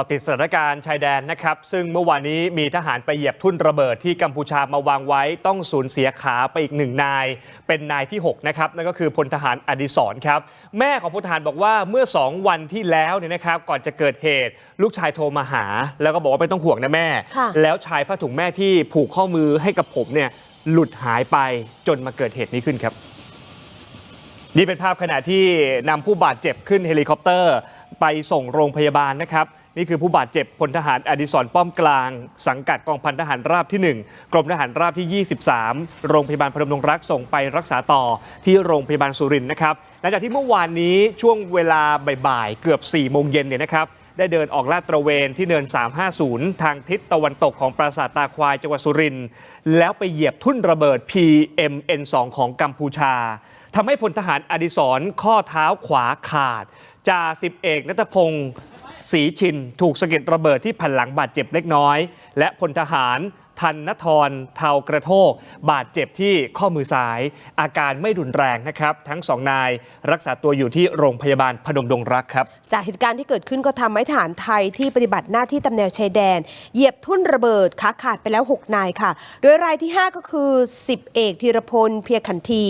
ต่อติดสถานการณ์ชายแดนนะครับ ซึ่งเมื่อวานนี้มีทหารไปเหยียบทุ่นระเบิดที่กัมพูชามาวางไว้ต้องสูญเสียขาไปอีกหนึ่งนาย เป็นนายที่ 6 นะครับ นั่นก็คือพลทหารอดิศรครับ แม่ของพลทหารบอกว่าเมื่อ 2 วันที่แล้วเนี่ยนะครับ ก่อนจะเกิดเหตุ ลูกชายโทรมาหา แล้วก็บอกว่าไม่ต้องห่วงนะแม่ค่ะแล้วชายผ้าถุงแม่ที่ผูกข้อมือให้กับผมเนี่ยหลุดหายไปจนมาเกิดเหตุนี้ขึ้นครับ นี่เป็นภาพขณะที่นำผู้บาดเจ็บขึ้นเฮลิคอปเตอร์ ไปส่งโรงพยาบาลนะครับ นี่คือผู้บาดเจ็บพลทหารอดิศรป้อมกลาง สังกัดกองพันทหารราบที่ 1 กรมทหารราบที่ 23 โรงพยาบาลพนมดงรักส่งไปรักษาต่อที่โรงพยาบาลสุรินทร์นะครับหลังจากที่เมื่อวานนี้ช่วงเวลาบ่ายๆเกือบ4โมงเย็นเนี่ยนะครับได้เดินออกลาดตระเวนที่เนิน 350 ทางทิศตะวันตกของปราสาทตาควายจังหวัดสุรินทร์แล้วไปเหยียบทุ่นระเบิด PMN2 ของกัมพูชาทำให้พลทหารอดิศรข้อเท้าขวาขาดจ่าสิบเอกนัทพงศ์ สีชิน ถูกสะเก็ดระเบิดที่แผ่นหลังบาดเจ็บเล็กน้อย และพลทหาร ทันนทรเทากระโทก บาดเจ็บที่ข้อมือซ้าย อาการไม่รุนแรงนะครับ ทั้งสองนายรักษาตัวอยู่ที่โรงพยาบาลพนมดงรักครับ จากเหตุการณ์ที่เกิดขึ้นก็ทำให้ฐานไทยที่ปฏิบัติหน้าที่ตำแนวชายแดน เหยียบทุ่นระเบิดขาขาดไปแล้ว 6 นายค่ะ โดยรายที่ 5 ก็คือ10เอกธีรพลเพียรขันที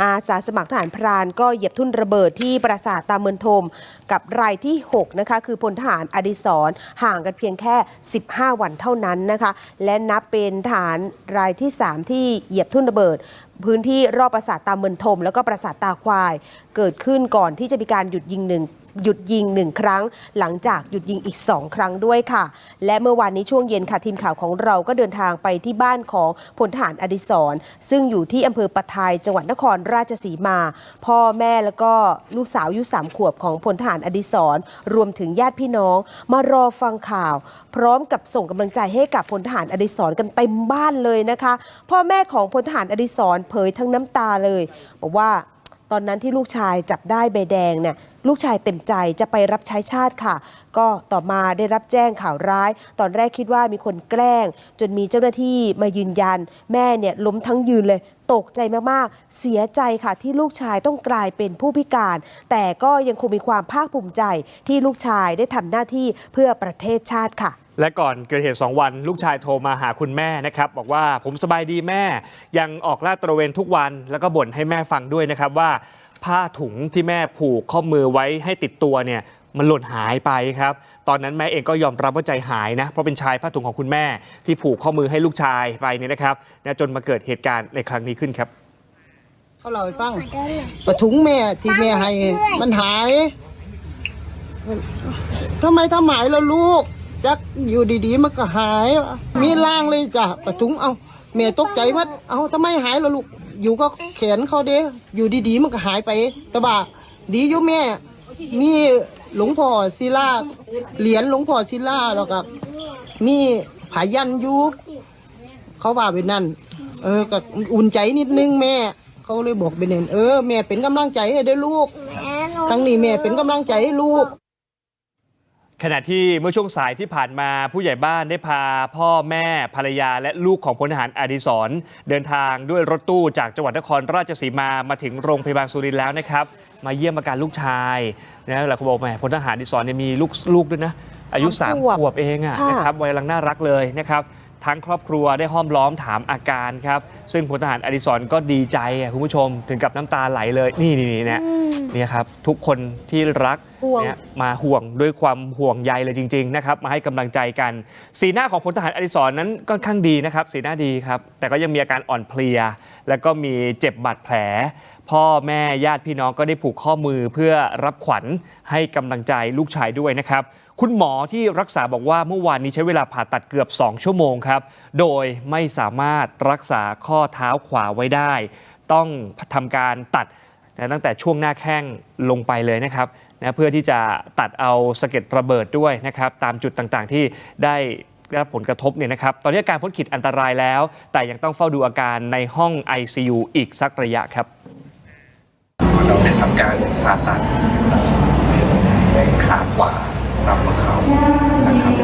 อาสาสมัครทหารพรานก็เหยียบทุ่นระเบิดที่ปราสาทตาเมือนทม กับรายที่ 6 นะคะ คือพลทหารอดิศรห่างกันเพียงแค่ 15 วันเท่านั้นนะคะ และนับเป็นฐานรายที่ 3 ที่เหยียบทุ่นระเบิด พื้นที่รอบปราสาทตาเมือนทม แล้วก็ปราสาทตาควาย เกิดขึ้นก่อนที่จะมีการหยุดยิงหนึ่ง หยุดยิงหนึ่งครั้ง หลังจากหยุดยิงอีก2ครั้งด้วยค่ะ และเมื่อวานนี้ช่วงเย็นค่ะทีมข่าวของเราก็เดินทางไปที่บ้านของพลทหารอดิศรซึ่งอยู่ที่อำเภอปะไทยจังหวัดนครราชสีมา พ่อแม่แล้วก็ลูกสาวอายุสามขวบของพลทหารอดิศรรวมถึงญาติพี่น้อง มารอฟังข่าว พร้อมกับส่งกำลังใจให้กับพลทหารอดิศรกันเต็มบ้านเลยนะคะ พ่อแม่ของพลทหารอดิศรเผยทั้งน้ำตาเลย บอกว่าตอนนั้นที่ลูกชายจับได้ใบแดงเนี่ย ลูกชายเต็มใจจะไปรับใช้ชาติค่ะ ก็ต่อมาได้รับแจ้งข่าวร้าย ตอนแรกคิดว่ามีคนแกล้ง จนมีเจ้าหน้าที่มายืนยัน แม่เนี่ยล้มทั้งยืนเลยตกใจมาก ๆ เสียใจค่ะที่ลูกชายต้องกลายเป็นผู้พิการ แต่ก็ยังคงมีความภาคภูมิใจที่ลูกชายได้ทำหน้าที่เพื่อประเทศชาติค่ะ และก่อนเกิดเหตุ 2 วัน ลูกชายโทรมาหาคุณแม่นะครับ บอกว่าผมสบายดีแม่ ยังออกลาดตระเวนทุกวัน แล้วก็บ่นให้แม่ฟังด้วยนะครับว่า ผ้าถุงที่แม่ผูกข้อมือไว้ให้ติดตัวเนี่ยมันหล่นหายไปครับ ตอนนั้นแม่เองก็ยอมรับว่าใจหายนะ เพราะเป็นชายผ้าถุงของคุณแม่ที่ผูกข้อมือให้ลูกชายไปเนี่ยนะครับนะจนมาเกิดเหตุการณ์ในครั้งนี้ขึ้นครับเขาเล่าให้ฟังปะถุงแม่ที่แม่ให้มันหายทำไมทำหมายแล้วลูกจักอยู่ดีๆมันก็หาย มีล่างเลยจ้ะปะถุงเอาแม่ตกใจว่าเอาทำไมหายแล้วลูก อยู่ก็แขนเขาเด้อยู่ดีๆมันก็หายไป แต่ว่าดีอยู่แม่ มีหลวงพ่อศิลาเหรียญหลวงพ่อศิลาแล้วก็มีผายันอยู่เขาว่าเป็นนั่น เออก็อุ่นใจนิดนึงแม่ เขาเลยบอกเป็นเนนเออแม่เป็นกำลังใจให้เด้อลูก ทั้งนี้แม่เป็นกำลังใจให้ลูก ขณะที่เมื่อช่วงสายที่ผ่านมาผู้ใหญ่บ้านได้พาพ่อแม่ภรรยาและลูกของพลทหารอดิศรเดินทางด้วยรถตู้จากจังหวัดนครราชสีมามาถึงโรงพยาบาลสุรินทร์แล้วนะครับ มาเยี่ยมอาการลูกชายนะหลายคนบอกแหมพลทหารอดิศรเนี่ยมีลูกลูกด้วยนะ อายุสาม3ขวบขวบเองอะค่ะนะครับวัยกำลังน่ารักเลยนะครับ ทั้งครอบครัวได้ห้อมล้อมถามอาการครับ ซึ่งพลทหารอดิศรก็ดีใจอะคุณผู้ชมถึงกับน้ำตาไหลเลย นี่นี่นี่เนี่ยอืมเนี่ยครับ ทุกคนที่รักห่วงเนี่ยมาห่วงด้วยความห่วงใยเลยจริง ๆ นะครับ มาให้กำลังใจกัน สีหน้าของพลทหารอดิศรนั้นก็ค่อนข้างดีนะครับ สีหน้าดีครับ แต่ก็ยังมีอาการอ่อนเพลีย แล้วก็มีเจ็บบาดแผล พ่อแม่ญาติพี่น้องก็ได้ผูกข้อมือเพื่อรับขวัญให้กำลังใจลูกชายด้วยนะครับ คุณหมอที่รักษาบอกว่าเมื่อวานนี้ใช้เวลาผ่าตัดเกือบ 2 ชั่วโมงครับ โดยไม่สามารถรักษาข้อเท้าขวาไว้ได้ ต้องทำการตัดนะตั้งแต่ช่วงหน้าแข้งลงไปเลยนะครับนะเพื่อที่จะตัดเอาสะเก็ดระเบิดด้วยนะครับตามจุดต่างๆที่ได้รับผลกระทบเนี่ยนะครับ ตอนนี้อาการพ้นขีดอันตรายแล้ว แต่ยังต้องเฝ้าดูอาการในห้อง ICU อีกสักระยะครับ เราได้ทำการผ่าตัดขาขวาตามหัวา นะครับ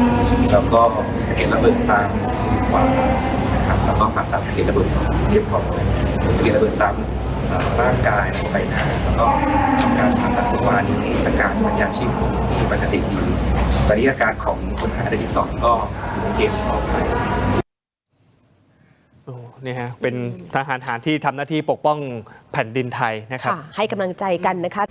แล้วก็มีสะเก็ดระเบิดตามขวานะครับแล้วก็ผ่าตัดสะเก็ดระเบิดเรียบร้อยสะเก็ดระเบิดตามเอ่อร่างกายใบหน้าแล้วก็ทำการผ่าตัดเมื่อวานนี้อาการสัญญาณชีพที่ปกติดีตอนนี้อาการของคนหายรายที่สองก็อยู่ในเกณฑ์ปลอดภัยโอ้เนี่ยฮะเป็นทหารหารที่ทำหน้าที่ปกป้องแผ่นดินไทยนะครับค่ะให้กำลังใจกันนะคะ